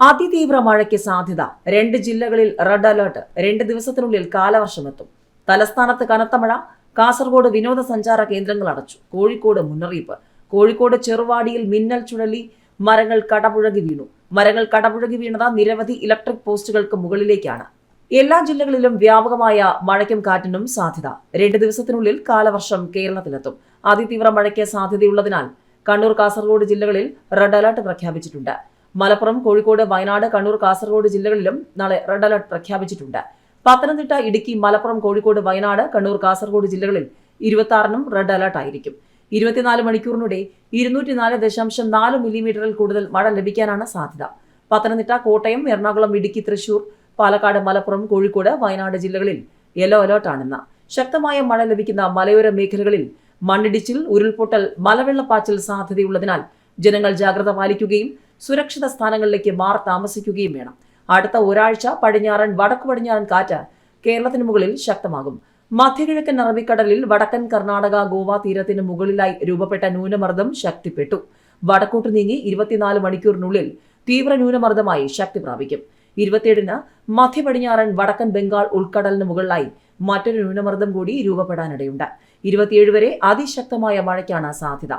അതിതീവ്ര മഴയ്ക്ക് സാധ്യത. രണ്ട് ജില്ലകളിൽ റെഡ് അലർട്ട്. രണ്ട് ദിവസത്തിനുള്ളിൽ കാലവർഷമെത്തും. തലസ്ഥാനത്ത് കനത്ത മഴ. കാസർഗോഡ് വിനോദസഞ്ചാര കേന്ദ്രങ്ങൾ അടച്ചു. കോഴിക്കോട് മുന്നറിയിപ്പ്. കോഴിക്കോട് ചെറുവാടിയിൽ മിന്നൽ ചുഴലി. മരങ്ങൾ കടപുഴകി വീണു. മരങ്ങൾ കടപുഴകി വീണത് നിരവധി ഇലക്ട്രിക് പോസ്റ്റുകൾക്ക് മുകളിലേക്കാണ്. എല്ലാ ജില്ലകളിലും വ്യാപകമായ മഴയ്ക്കും കാറ്റിനും സാധ്യത. രണ്ട് ദിവസത്തിനുള്ളിൽ കാലവർഷം കേരളത്തിലെത്തും. അതിതീവ്ര മഴയ്ക്ക് സാധ്യതയുള്ളതിനാൽ കണ്ണൂർ കാസർഗോഡ് ജില്ലകളിൽ റെഡ് അലർട്ട് പ്രഖ്യാപിച്ചിട്ടുണ്ട്. മലപ്പുറം കോഴിക്കോട് വയനാട് കണ്ണൂർ കാസർഗോഡ് ജില്ലകളിലും നാളെ റെഡ് അലർട്ട് പ്രഖ്യാപിച്ചിട്ടുണ്ട്. പത്തനംതിട്ട ഇടുക്കി മലപ്പുറം കോഴിക്കോട് വയനാട് കണ്ണൂർ കാസർഗോഡ് ജില്ലകളിൽ ഇരുപത്തി ആറിനും റെഡ് അലർട്ട് ആയിരിക്കും. ഇരുപത്തിനാല് മണിക്കൂറിനിടെ ഇരുന്നൂറ്റിനാല് ദശാംശം നാല് മില്ലിമീറ്ററിൽ കൂടുതൽ മഴ ലഭിക്കാനാണ് സാധ്യത. പത്തനംതിട്ട കോട്ടയം എറണാകുളം ഇടുക്കി തൃശൂർ പാലക്കാട് മലപ്പുറം കോഴിക്കോട് വയനാട് ജില്ലകളിൽ യെല്ലോ അലേർട്ടാണെന്ന്. ശക്തമായ മഴ ലഭിക്കുന്ന മലയോര മേഖലകളിൽ മണ്ണിടിച്ചിൽ ഉരുൾപൊട്ടൽ മലവെള്ളപ്പാച്ചിൽ സാധ്യതയുള്ളതിനാൽ ജനങ്ങൾ ജാഗ്രത പാലിക്കുകയും സുരക്ഷിത സ്ഥാനങ്ങളിലേക്ക് മാറി താമസിക്കുകയും വേണം. അടുത്ത ഒരാഴ്ച പടിഞ്ഞാറൻ വടക്കു പടിഞ്ഞാറൻ കാറ്റ് കേരളത്തിന് മുകളിൽ ശക്തമാകും. മധ്യകിഴക്കൻ അറബിക്കടലിൽ വടക്കൻ കർണാടക ഗോവ തീരത്തിന് മുകളിലായി രൂപപ്പെട്ട ന്യൂനമർദ്ദം ശക്തിപ്പെട്ടു. വടക്കോട്ട് നീങ്ങി ഇരുപത്തിനാല് മണിക്കൂറിനുള്ളിൽ തീവ്ര ന്യൂനമർദ്ദമായി ശക്തി പ്രാപിക്കും. ഇരുപത്തിയേഴിന് മധ്യ പടിഞ്ഞാറൻ വടക്കൻ ബംഗാൾ ഉൾക്കടലിന് മുകളിലായി മറ്റൊരു ന്യൂനമർദ്ദം കൂടി രൂപപ്പെടാനിടയുണ്ട്. ഇരുപത്തിയേഴ് വരെ അതിശക്തമായ മഴയ്ക്കാണ് സാധ്യത.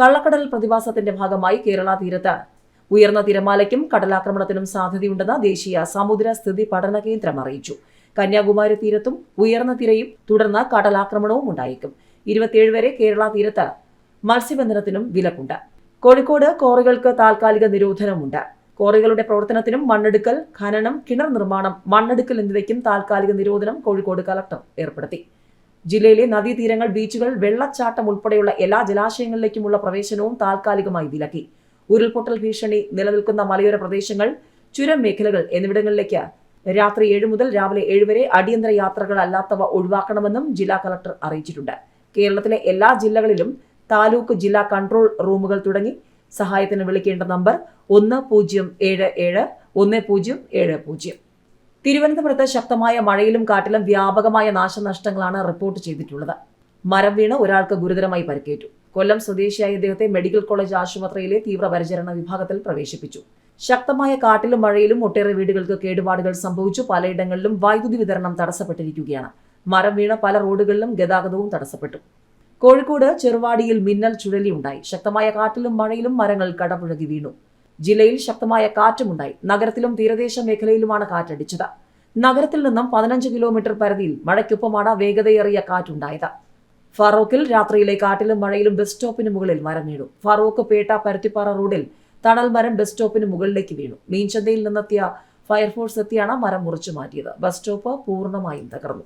കള്ളക്കടൽ പ്രതിഭാസത്തിന്റെ ഭാഗമായി കേരള തീരത്ത് ഉയർന്ന തിരമാലയ്ക്കും കടലാക്രമണത്തിനും സാധ്യതയുണ്ടെന്ന് ദേശീയ സമുദ്ര സ്ഥിതി പഠന കേന്ദ്രം അറിയിച്ചു. കന്യാകുമാരി തീരത്തും ഉയർന്ന തിരയും തുടർന്ന് കടലാക്രമണവും ഉണ്ടായേക്കും. ഇരുപത്തിയേഴ് വരെ കേരള തീരത്ത് മത്സ്യബന്ധനത്തിനും വിലക്കുണ്ട്. കോഴിക്കോട് കോറികൾക്ക് താൽക്കാലിക നിരോധനമുണ്ട് കോറികളുടെ പ്രവർത്തനത്തിനും മണ്ണെടുക്കൽ ഖനനം കിണർ നിർമ്മാണം മണ്ണെടുക്കൽ എന്നിവയ്ക്കും താൽക്കാലിക നിരോധനം കോഴിക്കോട് കലക്ടർ ഏർപ്പെടുത്തി. ജില്ലയിലെ നദീതീരങ്ങൾ ബീച്ചുകൾ വെള്ളച്ചാട്ടം ഉൾപ്പെടെയുള്ള എല്ലാ ജലാശയങ്ങളിലേക്കുമുള്ള പ്രവേശനവും താൽക്കാലികമായി വിലക്കി. ഉരുൾപൊട്ടൽ ഭീഷണി നിലനിൽക്കുന്ന മലയോര പ്രദേശങ്ങൾ ചുരം മേഖലകൾ എന്നിവിടങ്ങളിലേക്ക് രാത്രി ഏഴ് മുതൽ രാവിലെ ഏഴ് വരെ അടിയന്തര യാത്രകൾ അല്ലാത്തവ ഒഴിവാക്കണമെന്നും ജില്ലാ കളക്ടർ അറിയിച്ചിട്ടുണ്ട്. കേരളത്തിലെ എല്ലാ ജില്ലകളിലും താലൂക്ക് ജില്ലാ കൺട്രോൾ റൂമുകൾ തുടങ്ങി. സഹായത്തിന് വിളിക്കേണ്ട നമ്പർ ഒന്ന് പൂജ്യം ഏഴ് ഏഴ് ഒന്ന് പൂജ്യം ഏഴ് പൂജ്യം. തിരുവനന്തപുരത്ത് ശക്തമായ മഴയിലും കാറ്റിലും വ്യാപകമായ നാശനഷ്ടങ്ങളാണ് റിപ്പോർട്ട് ചെയ്തിട്ടുള്ളത്. മരം വീണ് ഒരാൾക്ക് ഗുരുതരമായി പരിക്കേറ്റു. കൊല്ലം സ്വദേശിയായ ഇദ്ദേഹത്തെ മെഡിക്കൽ കോളേജ് ആശുപത്രിയിലെ തീവ്രപരിചരണ വിഭാഗത്തിൽ പ്രവേശിപ്പിച്ചു. ശക്തമായ കാട്ടിലും മഴയിലും ഒട്ടേറെ വീടുകൾക്ക് കേടുപാടുകൾ സംഭവിച്ചു. പലയിടങ്ങളിലും വൈദ്യുതി വിതരണം തടസ്സപ്പെട്ടിരിക്കുകയാണ്. മരം വീണ പല റോഡുകളിലും ഗതാഗതവും തടസ്സപ്പെട്ടു. കോഴിക്കോട് ചെറുവാടിയിൽ മിന്നൽ ചുഴലിയുണ്ടായി. ശക്തമായ കാറ്റിലും മഴയിലും മരങ്ങൾ കടപുഴകി വീണു. ജില്ലയിൽ ശക്തമായ കാറ്റുമുണ്ടായി. നഗരത്തിലും തീരദേശ മേഖലയിലുമാണ് കാറ്റടിച്ചത്. നഗരത്തിൽ നിന്നും പതിനഞ്ച് കിലോമീറ്റർ പരിധിയിൽ മഴയ്ക്കൊപ്പമാണ് വേഗതയേറിയ കാറ്റുണ്ടായത്. ഫറോക്കിൽ രാത്രിയിലെ കാട്ടിലും മഴയിലും ബസ് സ്റ്റോപ്പിന് മുകളിൽ മരം വീണു. ഫറോക്ക് പേട്ട പരുത്തിപ്പാറ റോഡിൽ തണൽ മരം ബസ് സ്റ്റോപ്പിന് മുകളിലേക്ക് വീണു. മീൻചന്തയിൽ നിന്നെത്തിയ ഫയർഫോഴ്സ് എത്തിയാണ് മരം മുറിച്ചു മാറ്റിയത്. ബസ് സ്റ്റോപ്പ് പൂർണമായും തകർന്നു.